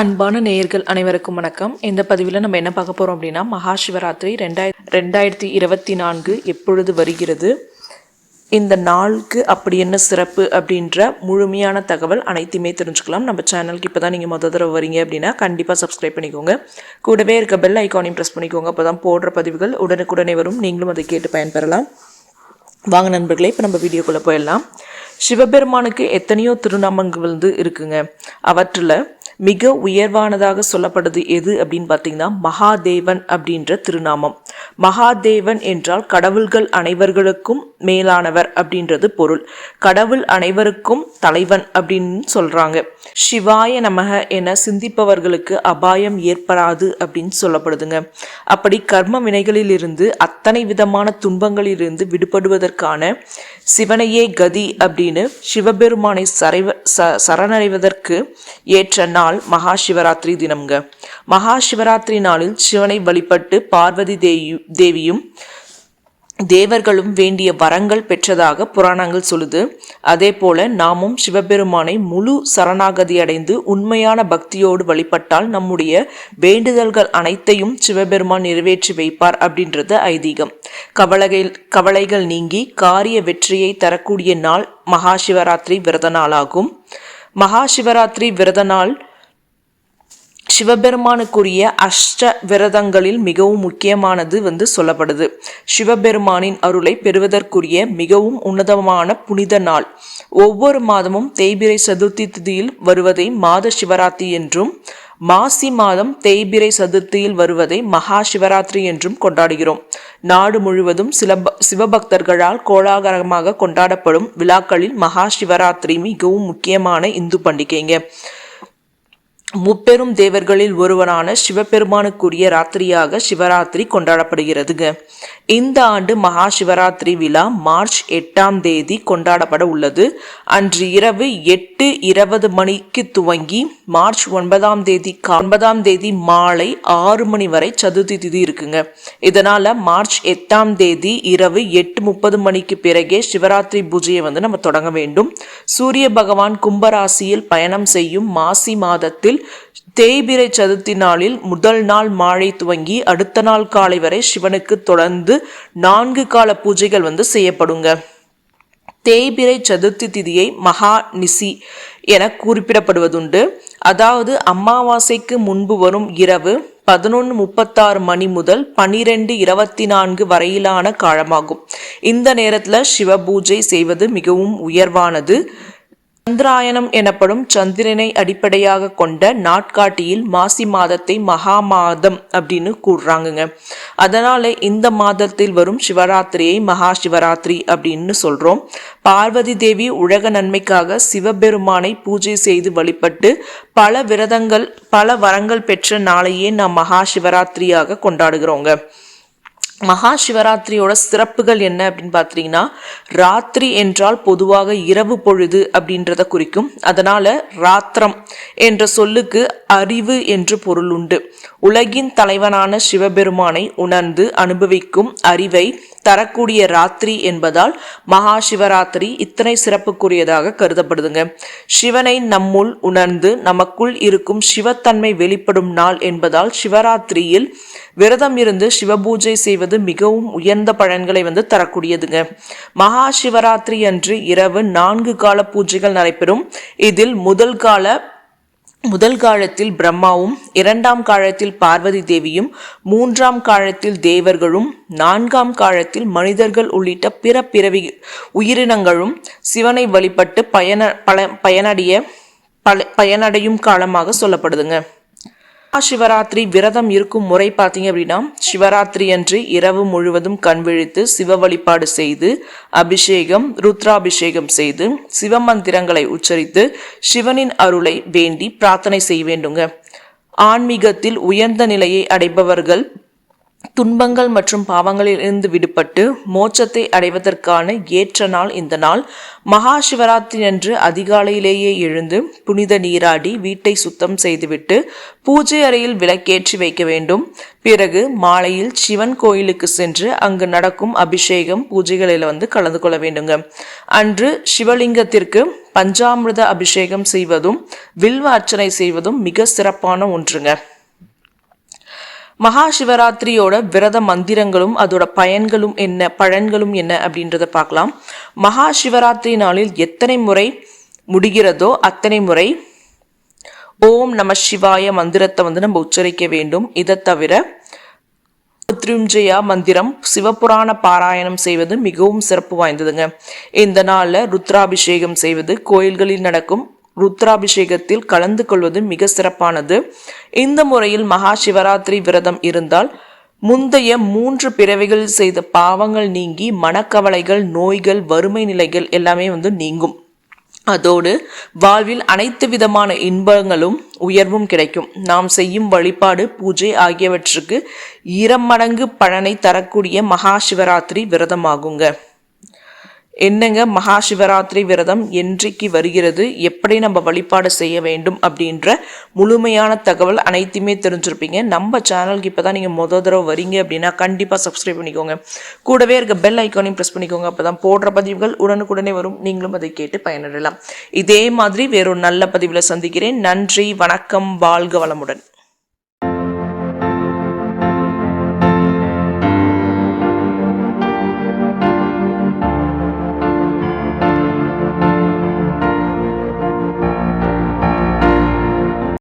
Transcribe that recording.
அன்பான நேயர்கள் அனைவருக்கும் வணக்கம். இந்த பதிவில் நம்ம என்ன பார்க்க போகிறோம் அப்படின்னா மகா சிவராத்திரி ரெண்டாயிர ரெண்டாயிரத்தி இருபத்தி நான்கு எப்பொழுது வருகிறது? இந்த நாளுக்கு அப்படி என்ன சிறப்பு அப்படின்ற முழுமையான தகவல் அனைத்தையுமே தெரிஞ்சுக்கலாம். நம்ம சேனலுக்கு இப்போ தான் நீங்கள் மொதல் தடவை வரீங்க அப்படின்னா கண்டிப்பாக சப்ஸ்கிரைப் பண்ணிக்கோங்க. கூடவே இருக்க பெல் ஐக்கானையும் ப்ரெஸ் பண்ணிக்கோங்க. அப்போ தான் போடுற பதிவுகள் உடனுக்குடனே வரும். நீங்களும் அதை கேட்டு பயன்பெறலாம். வாங்க நண்பர்களே இப்போ நம்ம வீடியோக்குள்ளே போயிடலாம். சிவபெருமானுக்கு எத்தனையோ திருநாமங்கள் வந்து இருக்குங்க. அவற்றில் மிக உயர்வானதாக சொல்லப்படுது எது அப்படின்னு பார்த்தீங்கன்னா மகாதேவன் அப்படின்ற திருநாமம். மகாதேவன் என்றால் கடவுள்கள் அனைவர்களுக்கும் மேலானவர் அப்படின்றது பொருள். கடவுள் அனைவருக்கும் தலைவன் அப்படின்னு சொல்றாங்க. சிவாய நமக என சிந்திப்பவர்களுக்கு அபாயம் ஏற்படாது அப்படின்னு சொல்லப்படுதுங்க. அப்படி கர்ம வினைகளிலிருந்து அத்தனை விதமான துன்பங்களிலிருந்து விடுபடுவதற்கான சிவனையே கதி அப்படின்னு சிவபெருமானை சரைவ ச சரணடைவதற்கு ஏற்ற நாள். நாள் மகா சிவராத்திரி தினம்ங்க. மகா சிவராத்திரி நாளில் சிவனை வழிபட்டு பார்வதி தேவியும் தேவர்களும் வேண்டிய வரங்கள் பெற்றதாக புராணங்கள் சொல்லுது. அதே போல நாமும் சிவபெருமானை முழு சரணாகதி அடைந்து உண்மையான பக்தியோடு வழிபட்டால் நம்முடைய வேண்டுதல்கள் அனைத்தையும் சிவபெருமான் நிறைவேற்றி வைப்பார் அப்படின்றது ஐதீகம். கவலைகள் கவலைகள் நீங்கி காரிய வெற்றியை தரக்கூடிய நாள் மகா சிவராத்திரி விரத நாளாகும். மகா சிவராத்திரி விரத நாள் சிவபெருமானுக்குரிய அஷ்ட விரதங்களில் மிகவும் முக்கியமானது வந்து சொல்லப்படுது. சிவபெருமானின் அருளை பெறுவதற்குரிய மிகவும் உன்னதமான புனித நாள். ஒவ்வொரு மாதமும் தேய்பிரை சதுர்த்தி திதியில் வருவதை மாத சிவராத்திரி என்றும் மாசி மாதம் தேய்பிரை சதுர்த்தியில் வருவதை மகா சிவராத்திரி என்றும் கொண்டாடுகிறோம். நாடு முழுவதும் சில சிவபக்தர்களால் கோலாகலமாக கொண்டாடப்படும் விழாக்களில் மகா சிவராத்திரி மிகவும் முக்கியமான இந்து பண்டிகைங்க. முப்பெரும் தேவர்களில் ஒருவரான சிவபெருமானுக்குரிய ராத்திரியாக சிவராத்திரி கொண்டாடப்படுகிறதுங்க. இந்த ஆண்டு மகா சிவராத்திரி விழா மார்ச் எட்டாம் தேதி கொண்டாடப்பட உள்ளது. அன்று இரவு எட்டு இருபது மணிக்கு துவங்கி மார்ச் ஒன்பதாம் தேதி ஒன்பதாம் தேதி மாலை ஆறு மணி வரை சதுர்த்தி திதி இருக்குங்க. இதனால மார்ச் எட்டாம் தேதி இரவு எட்டு முப்பது மணிக்கு பிறகே சிவராத்திரி பூஜையை வந்து நம்ம தொடங்க வேண்டும். சூரிய பகவான் கும்பராசியில் பயணம் செய்யும் மாசி மாதத்தில் தேய்பிரை சதுர்த்தி நாளில் முதல் நாள் மாலை துவங்கி அடுத்த நாள் காலை வரை சிவனுக்கு தொடர்ந்து நான்கு கால பூஜைகள் வந்து செய்யப்படுங்க. தேய்பிரை சதுர்த்தி திதியை மகா நிசி என குறிப்பிடப்படுவதுண்டு. அதாவது அமாவாசைக்கு முன்பு வரும் இரவு பதினொன்று முப்பத்தாறு மணி முதல் பனிரெண்டு இருபத்தி நான்கு வரையிலான காலமாகும். இந்த நேரத்தில் சிவ பூஜை செய்வது மிகவும் உயர்வானது. சந்திராயணம் எனப்படும் சந்திரனை அடிப்படையாக கொண்ட நாட்காட்டியில் மாசி மாதத்தை மகா மாதம் அப்படின்னு கூடுறாங்கங்க அதனால இந்த மாதத்தில் வரும் சிவராத்திரியை மகா சிவராத்திரி அப்படின்னு சொல்றோம். பார்வதி தேவி உலக நன்மைக்காக சிவபெருமானை பூஜை செய்து வழிபட்டு பல விரதங்கள் பல வரங்கள் பெற்ற நாளையே நாம் மகா சிவராத்திரியாக கொண்டாடுகிறோங்க. மகா சிவராத்திரியோட சிறப்புகள் என்ன அப்படின்னு பார்த்தீங்கன்னா ராத்திரி என்றால் பொதுவாக இரவு பொழுது அப்படின்றத குறிக்கும். அதனால ராத்திரம் என்ற சொல்லுக்கு அறிவு என்று பொருள் உண்டு. உலகின் தலைவனான சிவபெருமானை உணர்ந்து அனுபவிக்கும் அறிவை தரக்கூடிய ராத்திரி என்பதால் மகா சிவராத்திரி இத்தனை சிறப்புக்குரியதாக கருதப்படுதுங்க. சிவனை நம்முள் உணர்ந்து நமக்குள் இருக்கும் சிவத்தன்மை வெளிப்படும் நாள் என்பதால் சிவராத்திரியில் விரதம் இருந்து சிவபூஜை செய்வது மிகவும் உயர்ந்த பலன்களை வந்து தரக்கூடியதுங்க. மகா சிவராத்திரி அன்று இரவு நான்கு கால பூஜைகள் நடைபெறும். இதில் முதல் கால முதல் காலத்தில் பிரம்மாவும் இரண்டாம் காலத்தில் பார்வதி தேவியும் மூன்றாம் காலத்தில் தேவர்களும் நான்காம் காலத்தில் மனிதர்கள் உள்ளிட்ட பிற பிறவி உயிரினங்களும் சிவனை வழிபட்டு பயன பல பயனடைய பல பயனடையும் காலமாக சொல்லப்படுதுங்க. சிவராத்திரி விரதம் இருக்கும் முறை பார்த்தீங்க அப்படின்னா சிவராத்திரி அன்று இரவு முழுவதும் கண் விழித்து சிவ வழிபாடு செய்து அபிஷேகம் ருத்ராபிஷேகம் செய்து சிவ மந்திரங்களை உச்சரித்து சிவனின் அருளை வேண்டி பிரார்த்தனை செய்ய வேண்டுங்க. ஆன்மீகத்தில் உயர்ந்த நிலையை அடைபவர்கள் துன்பங்கள் மற்றும் பாவங்களில் இருந்து விடுபட்டு மோட்சத்தை அடைவதற்கான ஏற்ற நாள் இந்த நாள். மகா சிவராத்திரி அன்று அதிகாலையிலேயே எழுந்து புனித நீராடி வீட்டை சுத்தம் செய்துவிட்டு பூஜை அறையில் விளக்கேற்றி வைக்க வேண்டும். பிறகு மாலையில் சிவன் கோயிலுக்கு சென்று அங்கு நடக்கும் அபிஷேகம் பூஜைகளில் வந்து கலந்து கொள்ள வேண்டுங்க. அன்று சிவலிங்கத்திற்கு பஞ்சாமிர்த அபிஷேகம் செய்வதும் வில்வ அர்ச்சனை செய்வதும் மிக சிறப்பான ஒன்றுங்க. மகா சிவராத்திரியோட விரத மந்திரங்களும் அதோட பயன்களும் என்ன பழன்களும் என்ன அப்படின்றத பார்க்கலாம். மகா சிவராத்திரி நாளில் எத்தனை முறை முடிகிறதோ அத்தனை முறை ஓம் நம சிவாய மந்திரத்தை வந்து நம்ம உச்சரிக்க வேண்டும். இதை தவிர ருத்ருஞ்சயா மந்திரம் சிவபுராண பாராயணம் செய்வது மிகவும் சிறப்பு வாய்ந்ததுங்க. இந்த நாளில் ருத்ராபிஷேகம் செய்வது கோயில்களில் நடக்கும் ருத்ராபிஷேகத்தில் கலந்து கொள்வது மிக சிறப்பானது. இந்த முறையில் மகா சிவராத்திரி விரதம் இருந்தால் முந்தைய மூன்று பிறவிகளில் செய்த பாவங்கள் நீங்கி மனக்கவலைகள் நோய்கள் வறுமை நிலைகள் எல்லாமே வந்து நீங்கும். அதோடு வாழ்வில் அனைத்து விதமான இன்பங்களும் உயர்வும் கிடைக்கும். நாம் செய்யும் வழிபாடு பூஜை ஆகியவற்றுக்கு இரமடங்கு பலனை தரக்கூடிய மகா சிவராத்திரி விரதமாகுங்க. என்னங்க மகா சிவராத்திரி விரதம் என்றைக்கு வருகிறது? எப்படி நம்ம வழிபாடு செய்ய வேண்டும்? அப்படின்ற முழுமையான தகவல் அனைத்துமே தெரிஞ்சிருப்பீங்க. நம்ம சேனலுக்கு இப்போ தான் நீங்கள் முத தடவை வரீங்க அப்படின்னா கண்டிப்பாக சப்ஸ்கிரைப் பண்ணிக்கோங்க. கூடவே இருக்க பெல் ஐக்கானையும் ப்ரெஸ் பண்ணிக்கோங்க. அப்போ தான் போடுற பதிவுகள் உடனுக்குடனே வரும். நீங்களும் அதை கேட்டு பயனடையலாம். இதே மாதிரி வேறொரு நல்ல பதிவில் சந்திக்கிறேன். நன்றி வணக்கம் வாழ்க வளமுடன்.